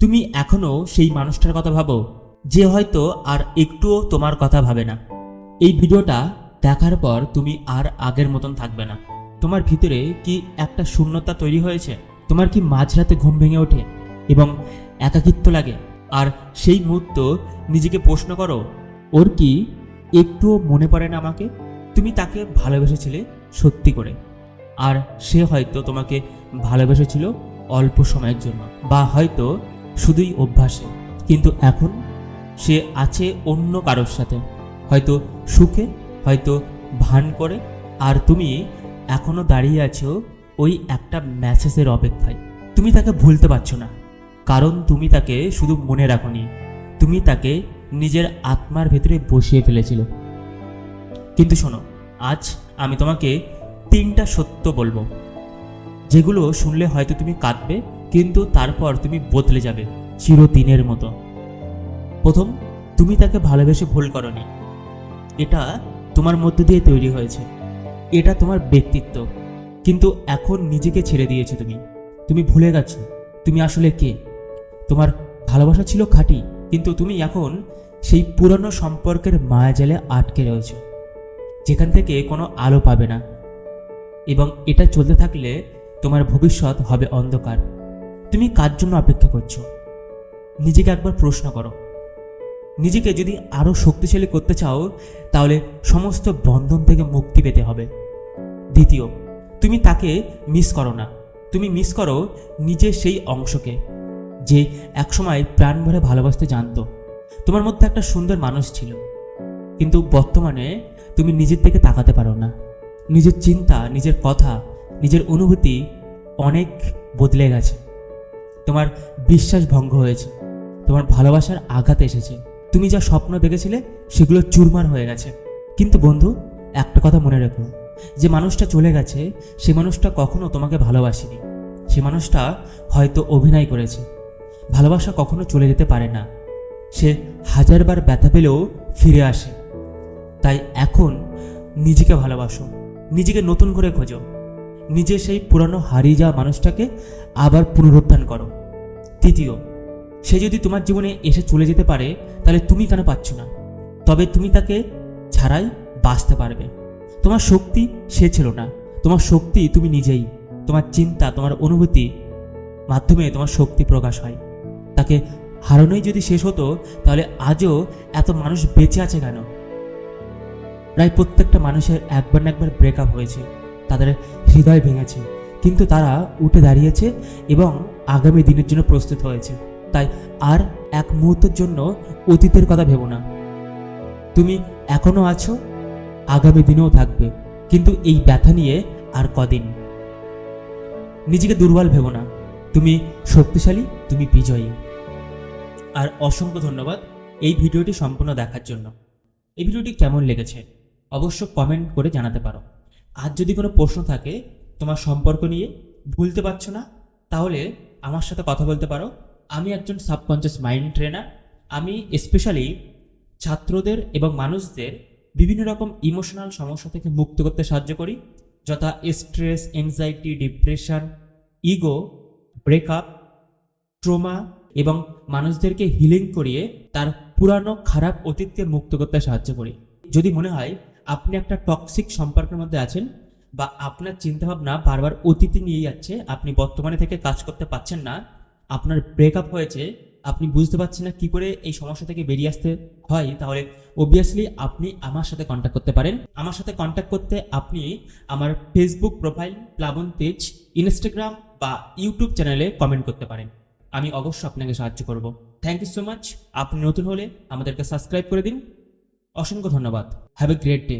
তুমি এখনও সেই মানুষটার কথা ভাবো, যে হয়তো আর একটুও তোমার কথা ভাবে না। এই ভিডিওটা দেখার পর তুমি আর আগের মতন থাকবে না। তোমার ভিতরে কি একটা শূন্যতা তৈরি হয়েছে? তোমার কি মাঝরাতে ঘুম ভেঙে ওঠে এবং একাকিত্ব লাগে? আর সেই মুহূর্ত নিজেকে প্রশ্ন করো, ওর কি একটুও মনে পড়ে না আমাকে? তুমি তাকে ভালোবেসেছিলে সত্যি করে। আর সে হয়তো তোমাকে ভালোবেসেছিল অল্প সময়ের জন্য। বা হয়তো শুধুই অভ্যাসে। কিন্তু এখন সে আছে অন্য কারোর সাথে। হয়তো সুখে, হয়তো ভান করে। আর তুমি এখনও দাঁড়িয়ে আছো ওই একটা মেসেজের অপেক্ষায়। তুমি তাকে ভুলতে পারছ না। কারণ তুমি তাকে শুধু মনে রাখোনি। তুমি তাকে নিজের আত্মার ভেতরে বসিয়ে ফেলেছিল। কিন্তু শোনো, আজ আমি তোমাকে তিনটা সত্য বলব। যেগুলো শুনলে হয়তো তুমি কাঁদবে কিন্তু তারপর তুমি বদলে যাবে, চিরদিনের মতো। প্রথম, তুমি তাকে ভালোবেসে ভুল করনি। এটা তোমার মধ্যে দিয়ে তৈরি হয়েছে। এটা তোমার ব্যক্তিত্ব। কিন্তু এখন নিজেকে ছেড়ে দিয়েছ তুমি। তুমি ভুলে গেছো, তুমি আসলে কে? তোমার ভালোবাসা ছিল খাঁটি, কিন্তু তুমি এখন সেই পুরনো সম্পর্কের মায়াজালে আটকে রয়েছে। যেখান থেকে কোনো আলো পাবে না। এবং এটা চলতে থাকলে তোমার ভবিষ্যৎ হবে অন্ধকার। তুমি কার জন্য অপেক্ষা করছ? নিজেকে একবার প্রশ্ন করো। নিজেকে যদি আরও শক্তিশালী করতে চাও, তাহলে সমস্ত বন্ধন থেকে মুক্তি পেতে হবে। দ্বিতীয়, তুমি তাকে মিস করো না। তুমি মিস করো নিজের সেই অংশকে, যে একসময় প্রাণ ভরে ভালোবাসতে জানতো। তোমার মধ্যে একটা সুন্দর মানুষ ছিল। কিন্তু বর্তমানে তুমি নিজের দিকে তাকাতে পারো না। নিজের চিন্তা, নিজের কথা, নিজের অনুভূতি অনেক বদলে গেছে। তোমার বিশ্বাস ভঙ্গ হয়েছে, তোমার ভালোবাসার আঘাত এসেছে। তুমি যা স্বপ্ন দেখেছিলে, সেগুলো চুরমার হয়ে গেছে। কিন্তু বন্ধু, একটা কথা মনে রেখো, যে মানুষটা চলে গেছে, সে মানুষটা কখনো তোমাকে ভালোবাসেনি। সে মানুষটা হয়তো অভিনয় করেছে। ভালোবাসা কখনো চলে যেতে পারে না। সে হাজারবার ব্যথা পেলেও ফিরে আসে। তাই এখন নিজেকে ভালোবাসো, নিজেকে নতুন করে খোঁজো। নিজে সেই পুরানো হারিয়ে যাওয়া মানুষটাকে আবার পুনরুত্থান করো। তৃতীয়, সে যদি তোমার জীবনে এসে চলে যেতে পারে, তাহলে তুমি কেন পাচ্ছ না? তবে তুমি তাকে ছাড়াই বাঁচতে পারবে। তোমার শক্তি সে ছিল না। তোমার শক্তি তুমি নিজেই। তোমার চিন্তা, তোমার অনুভূতি মাধ্যমে তোমার শক্তি প্রকাশ হয়। তাকে হারানোই যদি শেষ হতো, তাহলে আজও এত মানুষ বেঁচে আছে কেন? প্রায় প্রত্যেকটা মানুষের একবার না একবার ব্রেকআপ হয়েছে। তাদের হৃদয় ভেঙেছে। কিন্তু তারা উঠে দাঁড়িয়েছে এবং আগামী দিনের জন্য প্রস্তুত হয়েছে। তাই আর এক মুহূর্তের জন্য অতীতের কথা ভেবো না। তুমি এখনও আছো, আগামী দিনেও থাকবে, কিন্তু এই ব্যথা নিয়ে আর কদিন। নিজেকে দুর্বল ভেবো না। তুমি শক্তিশালী, তুমি বিজয়ী। আর অসংখ্য ধন্যবাদ এই ভিডিওটি সম্পূর্ণ দেখার জন্য। এই ভিডিওটি কেমন লেগেছে অবশ্য কমেন্ট করে জানাতে পারো। আর যদি কোনো প্রশ্ন থাকে তোমার সম্পর্ক নিয়ে, ভুলতে পারছ না, তাহলে আমার সাথে কথা বলতে পারো। আমি একজন সাবকনসিয়াস মাইন্ড ট্রেনার আমি স্পেশালি ছাত্রদের এবং মানুষদের বিভিন্ন রকম ইমোশনাল সমস্যা থেকে মুক্ত করতে সাহায্য করি, যথা stress anxiety depression ego breakup trauma এবং মানুষদেরকে হিলিং করিয়ে তার পুরানো খারাপ অতীতকে মুক্ত করতে সাহায্য করি। যদি মনে হয় আপনি একটা টক্সিক সম্পর্কের মধ্যে আছেন বা আপনার চিন্তাভাবনা বারবার অতীতে নিয়ে যাচ্ছে, আপনি বর্তমানে থেকে কাজ করতে পারছেন না, আপনার ব্রেকআপ হয়েছে, আপনি বুঝতে পারছেন না কি করে এই সমস্যা থেকে বেরিয়ে আসতে হয়, তাহলে অবভিয়াসলি আপনি আমার সাথে কন্ট্যাক্ট করতে পারেন। আমার সাথে কন্ট্যাক্ট করতে আপনি আমার ফেসবুক প্রোফাইল প্লাবন তেজ ইনস্টাগ্রাম বা ইউটিউব চ্যানেলে কমেন্ট করতে পারেন। আমি অবশ্যই আপনাকে সাহায্য করব। থ্যাংক ইউ সো মাচ আপনি নতুন হলে আমাদেরকে সাবস্ক্রাইব করে দিন। অসংখ্য ধন্যবাদ। Have a great day